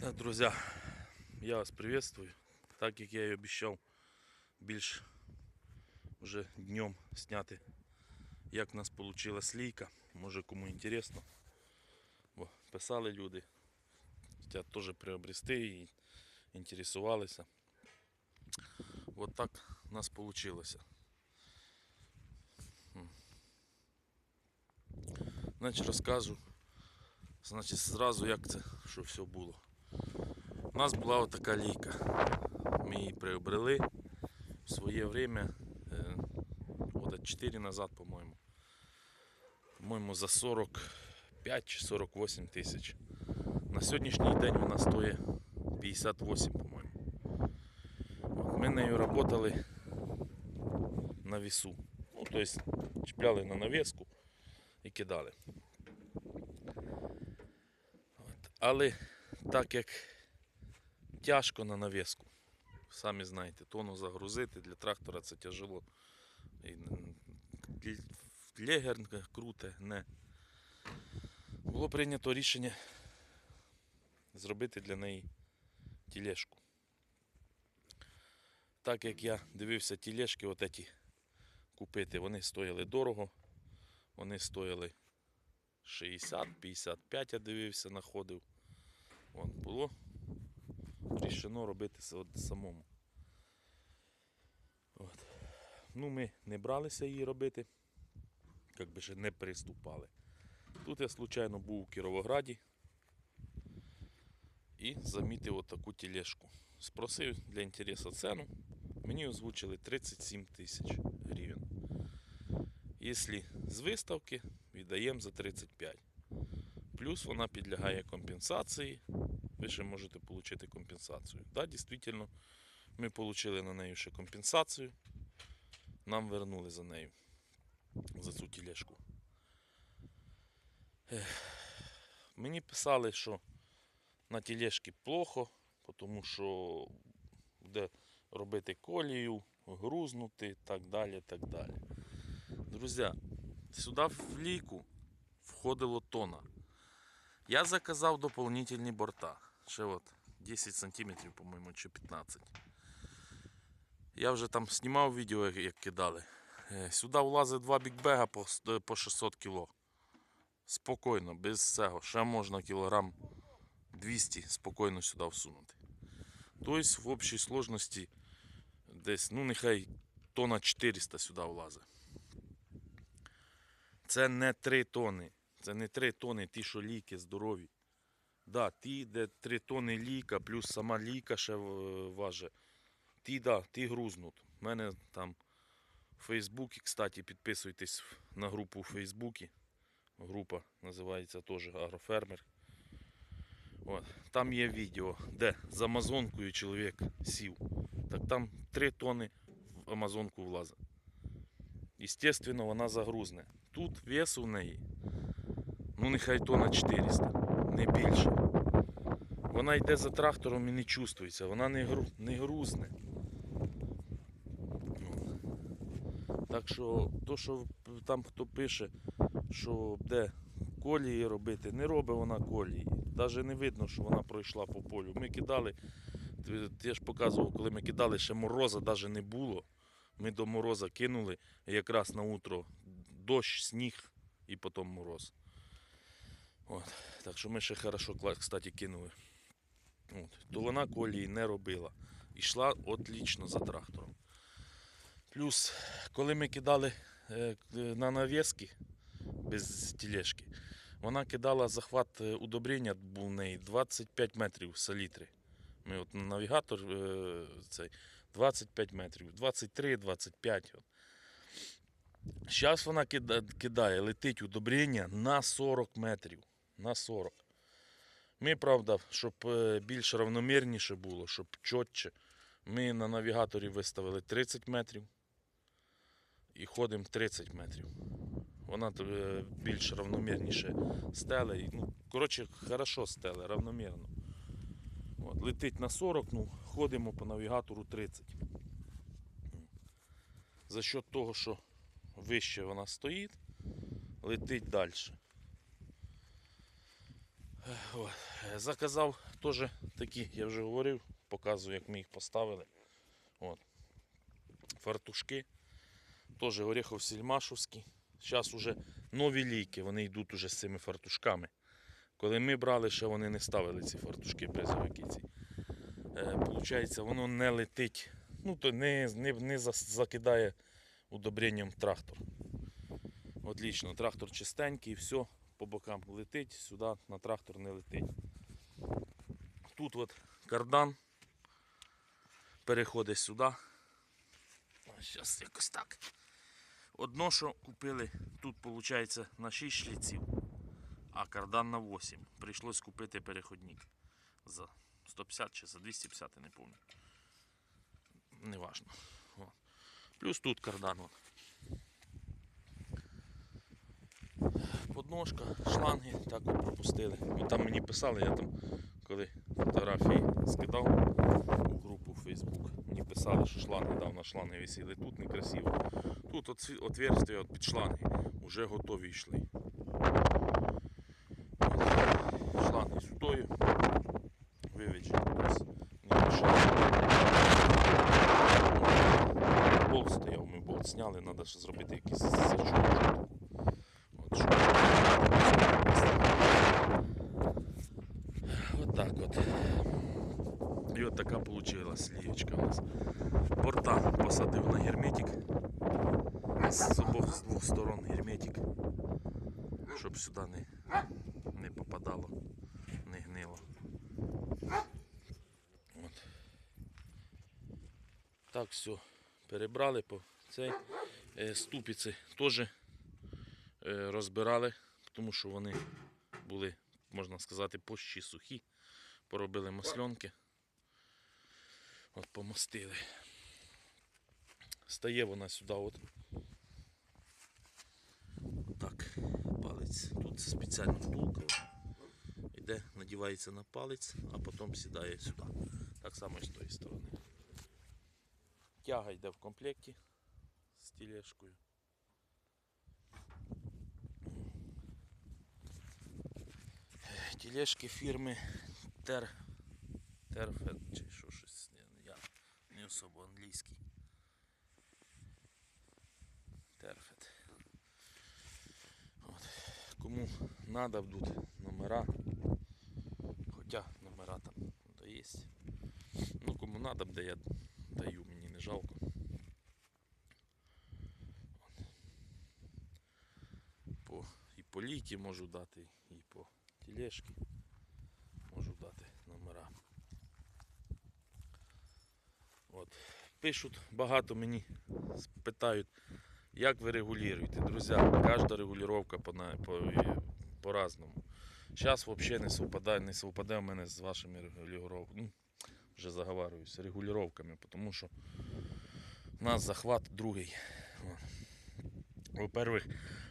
Да, друзья, я вас приветствую. Так як я і обіцяв більш вже днем зняти, як в нас вийшла лійка. Може кому інтересно. Бо писали люди. Хотять теж приобрести і інтересувалися. Вот так у нас вийшло. Значить розкажу. Значить, зразу як це, що все було. Нас була отака лійка. Ми її приобрели в своє время, е, года 4 назад, по-моєму. По-моєму, за 45 чи 48 тисяч. На сьогоднішній день вона стоїть 58, по-моєму. Ми нею працювали на весу. Ну, тобто чіпляли на навіску і кидали. От. Але так як тяжко на навіску, самі знаєте, тону загрузити для трактора це тяжело. Легер круте, не. Було прийнято рішення зробити для неї тілешку. Так як я дивився тілешки, от купити, вони стояли дорого. Вони стояли 60-55, я дивився, знаходив. От, було рішено робити самому. От. Ну, ми не бралися її робити, як би ще не приступали. Тут я случайно був у Кіровограді і замітив отаку тележку. Спросив для інтересу ціну. Мені озвучили 37 тисяч гривень. Якщо з виставки, віддаємо за 35. Плюс вона підлягає компенсації. Ви ще можете отримати компенсацію. Так, дійсно, ми отримали на неї ще компенсацію. Нам вернули за нею. За цю тележку. Ех, Мені писали, що на тележці плохо, тому що буде робити колію, грузнути, так далі, так далі. Друзі, сюди в лійку входило тона. Я заказав дополнительні борта. Ще от 10 сантиметрів, по-моєму, чи 15. Я вже там знімав відео, як- кидали. Е, Сюди влазить два бікбега по, по 600 кг. Спокійно, без цього. Ще можна кілограм 200 спокійно сюди всунути. Тобто в общій сложності десь, ну нехай тона 400 сюди влазить. Це не 3 тони. Це не 3 тони, ті, що ліки здорові. Да, ті, де 3 тони ліка, плюс сама ліка ще важить. Ті, да, ті грузнуть. У мене там в Фейсбуці, кстати, підписуйтесь на групу у Фейсбуці. Група називається теж Агрофермер. От. Там є відео, де з Амазонкою чоловік сів. Так там 3 тони в Амазонку влазить. Естественно, вона загрузне. Тут вес у неї, ну нехай тонна 400, не більше. Вона йде за трактором і не чувствується, вона не, гру, не грузне. Так що, то, що там хто пише, що де колії робити, не робить вона колії. Навіть не видно, що вона пройшла по полю. Ми кидали, я ж показував, коли ми кидали, ще мороза навіть не було. Ми до мороза кинули якраз на утро дощ, сніг і потім мороз. От. Так що ми ще хорошо, кстати, кинули. От. То вона колії не робила. Ішла отлично за трактором. Плюс, коли ми кидали е, на навіски без тілешки, вона кидала захват е, удобрення був у неї 25 метрів салітри. Ми от навігатор е, цей 25 метрів, 23-25. Зараз вона кидає, летить удобрення на 40 метрів. На 40. Ми, правда, щоб е, більш равномірніше було, щоб чітче, ми на навігаторі виставили 30 метрів і ходимо 30 метрів. Вона е, більш равномірніше стеле. Ну, коротше, хорошо стеле, равномірно. От, летить на 40, ну, ходимо по навігатору 30. За счет того, що вище вона стоїть, летить далі. Е, Заказав теж такі, я вже говорив, показую, як ми їх поставили. От. Фартушки. Теж горіхов сільмашовські. Зараз вже нові ліки, вони йдуть уже з цими фартушками. Коли ми брали, ще вони не ставили ці фартушки брезовики ці. Е, Получається, воно не летить, ну то не, не, не закидає удобренням трактор. Отлично, трактор чистенький, все, по бокам летить, сюди на трактор не летить. Тут от кардан переходить сюди. Зараз якось так. Одно, що купили, тут виходить на 6 шліців, а кардан на 8. Прийшлось купити переходник за 150 чи за 250, я не пам'ятаю. Неважно. Плюс тут кардан. Подножка, шланги так от пропустили. Ну, там мені писали, я там, коли фотографії скидав у групу Facebook, мені писали, що шланги дав на шланги висіли. Тут некрасиво. Тут от отверстия от під шланги вже готові йшли. Шланги сюдою. Вивіджені. Болт стояв, ми болт зняли, треба ще зробити якийсь зачок. От що. От так от. І от така вийшла слієчка у нас. Борта посадив на герметик. З обох з двох сторон герметик. Щоб сюди не, не попадало, не гнило. От. Так, все. Перебрали по цей е, ступиці теж е, розбирали, тому що вони були, можна сказати, пощі сухі. Поробили масльонки. От помастили. Стає вона сюди от. Так, палець. Тут спеціальна втулка. Іде, надівається на палець, а потім сідає сюди. Так само і з тої сторони. Тяга йде в комплекті з тілешкою. Тілешки фірми Тер. Терфет чи що щось. Особо англійський. Терфет. От. Кому треба будуть номера. Хоча номера там то є. Ну кому треба, де я даю, мені не жалко. От. По, і по ліки можу дати, і по тілешки можу дати номера. От. Пишуть багато мені, питають, як ви регулюєте. Друзі, кожна регулювання по, на- по, по разному. Зараз взагалі не совпадає, не совпадає у мене з вашими регулюваннями. Ну, вже заговарююсь, регулюваннями, тому що у нас захват другий. Во-первых,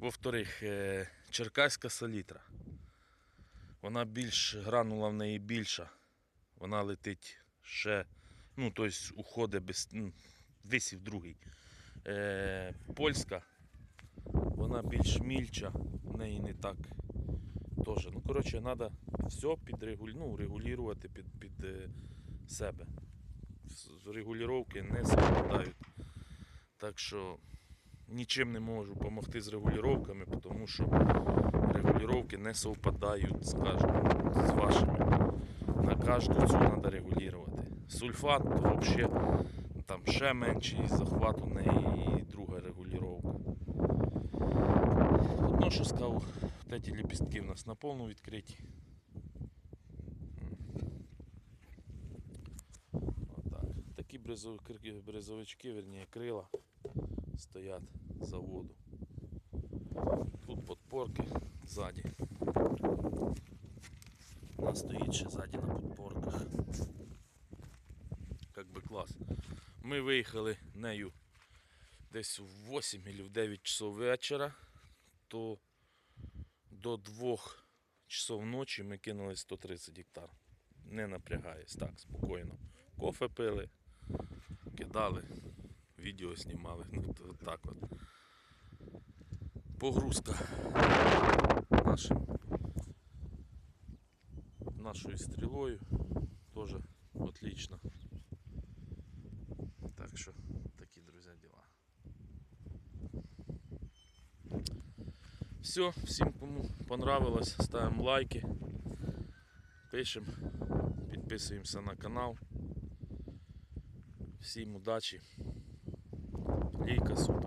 во-вторых, е, черкаська салітра. Вона більш гранула в неї більша. Вона летить ще, ну, тобто уходить без ну, висів другий. Е, польська, вона більш мільча, в неї не так теж. Ну, коротше, треба все підрегулювати, ну, регулювати під, під е, себе. Регулювання не співпадають. Так що нічим не можу допомогти з регулюваннями, тому що регулювання не совпадають, скажімо, з вашими. На кожну цю треба регулювати. Сульфат то взагалі там ще менший захват у неї і друга регулювання. Одно, що сказав, ті ліпістки в нас на повну відкриті. Такі бризовички, верніше крила стоять за воду. Тут подпорки ззаді. Вона стоїть ще ззаді на подпорках. Клас. Ми виїхали нею десь в 8 або в 9 часов вечора, то до 2 часов ночі ми кинули 130 гектар. Не напрягаясь, так, спокійно. Кофе пили, кидали, відео знімали. Ну, то так от. Погрузка нашим нашою стрілою. Теж отлично. Так що такі, друзі, діла. Все, всім кому понравилось, ставимо лайки, пишемо, підписуємося на канал. Всім удачі. Лійка супер.